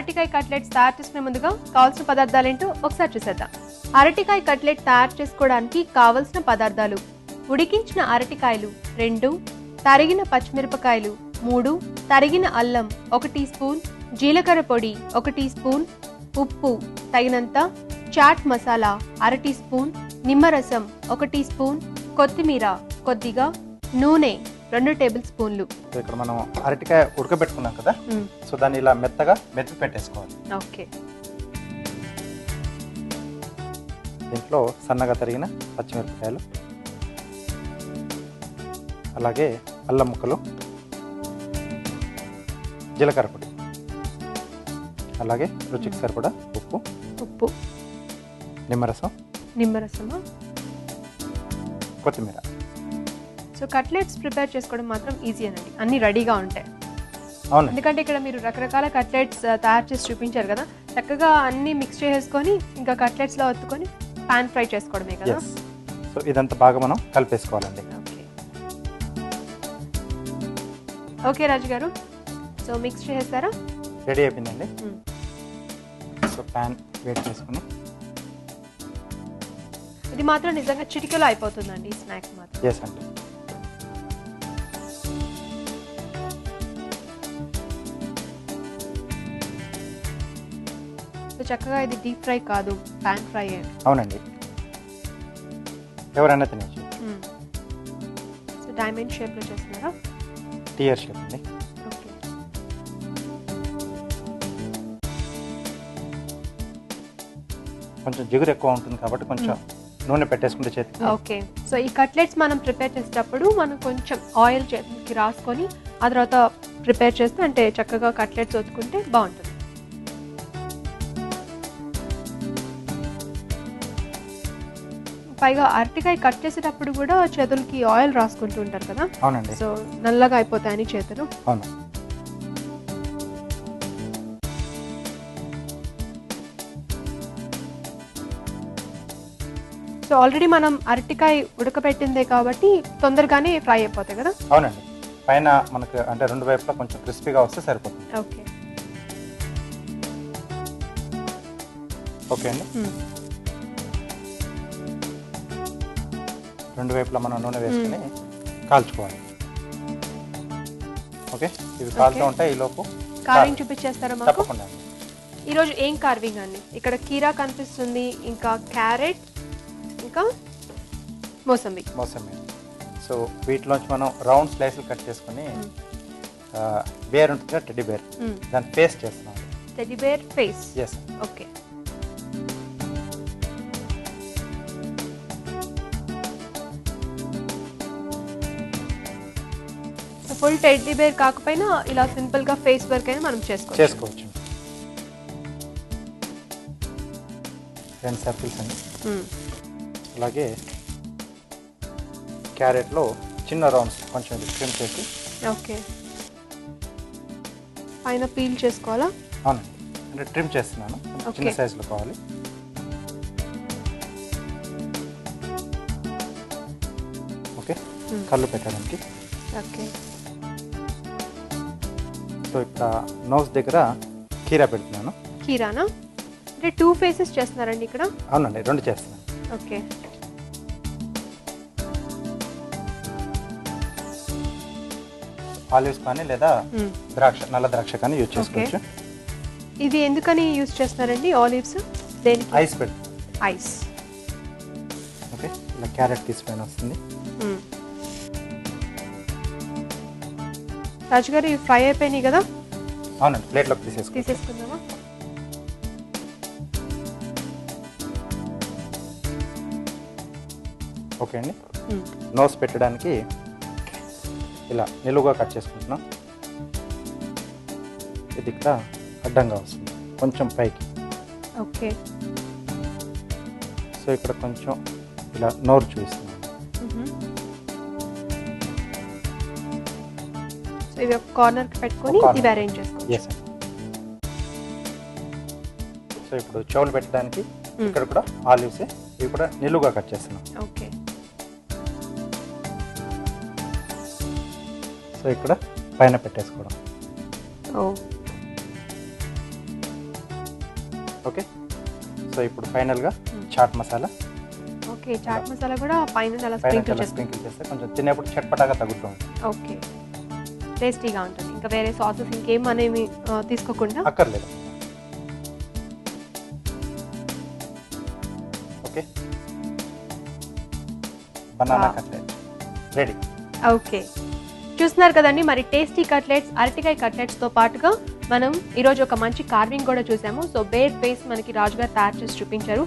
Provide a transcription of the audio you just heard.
అరటికాయ కట్లెట్స్ తయారు చేసుకునే ముందుగా కావాల్సిన పదార్థాలు ఏంటో ఒకసారి చూసేద్దాం. అరటికాయ కట్లెట్ తయారు చేసుకోవడానికి కావలసిన పదార్థాలు ఉడికించిన అరటికాయలు రెండు తరిగిన పచ్చిమిరపకాయలు మూడు తరిగిన అల్లం ఒక టీ స్పూన్ జీలకర్ర పొడి ఒక టీ స్పూన్ ఉప్పు తగినంత చాట్ మసాలా అర టీ స్పూన్ నిమ్మరసం ఒక టీ స్పూన్ కొత్తిమీర కొద్దిగా నూనె రెండు టేబుల్ స్పూన్లు. ఇక్కడ మనం అరటికాయ ఉడకబెట్టుకున్నాం కదా సో దాన్ని ఇలా మెత్తగా మెత్తి పెట్టేసుకోవాలి. ఓకే. దీంట్లో సన్నగా తరిగిన పచ్చిమిరపకాయలు అలాగే అల్లం ముక్కలు జీలకర్ర పొడి అలాగే రుచికి సరిపడా ఉప్పు ఉప్పు. నిమ్మరసం నిమ్మరసము? కొత్తిమీర. సో కట్లెట్స్ ప్రిపేర్ చేసుకోవడం మాత్రం ఈజీ అనండి. అన్ని రెడీగా ఉంటాయి. ఎందుకంటే ఇక్కడ మీరు రకరకాల కట్లెట్స్ తయారు చేసి చూపించారు కదా. చక్కగా అన్ని మిక్స్ చేసుకొని ఇంకా కట్లెట్స్లో ఒత్తుకొని పాన్ ఫ్రై చేసుకోవడమే కదా. సో ఇదంతా బాగా మనం కలిపేసుకోవాలండి. ఓకే రాజు గారు సో మిక్స్ చేస్తారా రెడీ అయిపోయిందండి. సో ప్యాన్ వేడి చేసుకుని. ఇది మాత్రం నిజంగా చిటికలో అయిపోతుందండి ఈ స్నాక్ మాత్రం. ఎస్ అండి. సో చక్కగా ఇది డీప్ ఫ్రై కాదు పాన్ ఫ్రై అవునండి. ఎవరైనా తినచ్చు సో డైమండ్ షేప్లో చేస్తున్నారా? టీయర్ షేప్ అండి. కొంచెం జిగురు ఎక్కువ ఉంటుంది కాబట్టి కొంచెం నూనె పెట్టేసుకుంటే చేతికి ఓకే సో ఈ కట్లెట్స్ మనం ప్రిపేర్ చేసేటప్పుడు మనం కొంచెం ఆయిల్ చేతికి రాసుకొని ఆ తర్వాత ప్రిపేర్ చేస్తే అంటే చక్కగా కట్లెట్స్ ఒత్తుకుంటే బాగుంటుంది. పైగా అరటికాయ కట్ చేసేటప్పుడు కూడా చేతులకి ఆయిల్ రాసుకుంటూ ఉంటారు కదా? అవునండి. సో నల్లగా అయిపోతాయని చేతులు. అవును. సో ఆల్రెడీ మనం అరటికాయ ఉడకబెట్టిందే కాబట్టి తొందరగానే ఫ్రై అయిపోతాయి కదా? అవునండి. పైన మనకు అంటే రెండు వైపులా కొంచెం క్రిస్పీగా వస్తే సరిపోతుంది. ఓకే. ఓకే అండి. రెండు వైపులా మనం నూనె వేసుకుని కాల్చుకోవాలి. ఓకే? ఇవి కాలుతూ. ఉంటాయి ఈ లోపు కార్వింగ్ చూపించేస్తారా మాకు? తప్పకుండా. ఈరోజు ఏం కార్వింగ్ అండి? ఇక్కడ కీరా కనిపిస్తుంది ఇంకా క్యారెట్ ఇంకా మోసంబి. మోసమే సో వీటిలోంచి మనం రౌండ్ స్లైస్లు కట్ చేసుకుని బేర్ ఉంటుంది టెడ్డీ బేర్. దాన్ని పేస్ట్ చేస్తున్నాం. Teddy bear yes okay. Full teddy bear కాకపోయినా ఇలా సింపుల్గా ఫేస్ వర్క్ అయినా మనం చేసుకోవచ్చు. చేసుకోవచ్చు. రెండు సర్కిల్స్ అండి. అలాగే క్యారెట్లో చిన్న రౌండ్స్ కొంచెం ట్రిమ్ చేసి ఓకే. పైన పీల్ చేసుకోవాలా? అవునండి. అంటే ట్రిమ్ చేస్తున్నాను. చిన్న. సైజులో కావాలి. ఓకే. కళ్ళు పెట్టడానికి. ఓకే. సో ఇక్కడ నోస్ దగ్గర కీరా పెడుతున్నాను. కీరానా? అంటే టూ ఫేసెస్ చేస్తున్నారండి ఇక్కడ? అవునండి రెండు చేస్తున్నాను ఓకే. ఆలివ్స్ కానీ లేదా. ద్రాక్ష నల్ల ద్రాక్ష కానీ యూజ్ చేసుకోవచ్చు. ఇది ఎందుకని యూజ్ చేస్తున్నారండి ఆలివ్స్? దేనికి? ఐస్ పెడు ఐస్. ఓకే ఇలా క్యారెట్ పైన వస్తుంది. రాజుగారు ఇవి ఫ్రై అయిపోయినాయి కదా? అవునండి ప్లేట్లోకి తీసేసుకో తీసేసుకుందామా? ఓకే అండి. నోస్ పెట్టడానికి ఇలా నిలువుగా కట్ చేసుకుంటున్నాం. ఇది ఇక్కడ అడ్డంగా వస్తుంది. కొంచెం పైకి. ఓకే. సో ఇక్కడ కొంచెం ఇలా నోరు చూపిస్తున్నాం ఇవి ఒక కార్నర్కి పెట్టుకొని. ఇవి అరేంజ్ చేసుకోవచ్చు. సో ఇప్పుడు చెవులు పెట్టడానికి మ్మ్. ఇక్కడ కూడా ఆలివ్స్ ఇవి కూడా నిలువుగా కట్ చేస్తున్నాం. ఓకే. సో ఇక్కడ పైన పెట్టేసుకోవడం. ఓకే సో ఇప్పుడు ఫైనల్గా Hmm. చాట్ మసాలా. ఓకే చాట్ మసాలా కూడా పైన స్ప్రింకిల్ చేస్తే. కొంచెం తినేప్పుడు చట్పటాగా తగ్గుతుంది ఓకే. టేస్టీగా ఉంటుంది. ఇంకా వేరే సాసెస్ ఇంకేం అనేవి తీసుకోకుండా? అక్కర్లేదు. Okay. Banana. Cutlet. Ready. Okay. చూస్తున్నారు కదండి మరి టేస్టీ కట్లెట్స్ అరటికాయ కట్లెట్స్తో పాటుగా మనం ఈరోజు ఒక మంచి కార్వింగ్ కూడా చూసాము. సో బేర్ ఫేస్ మనకి రాజుగారు తయారు చేసి చూపించారు.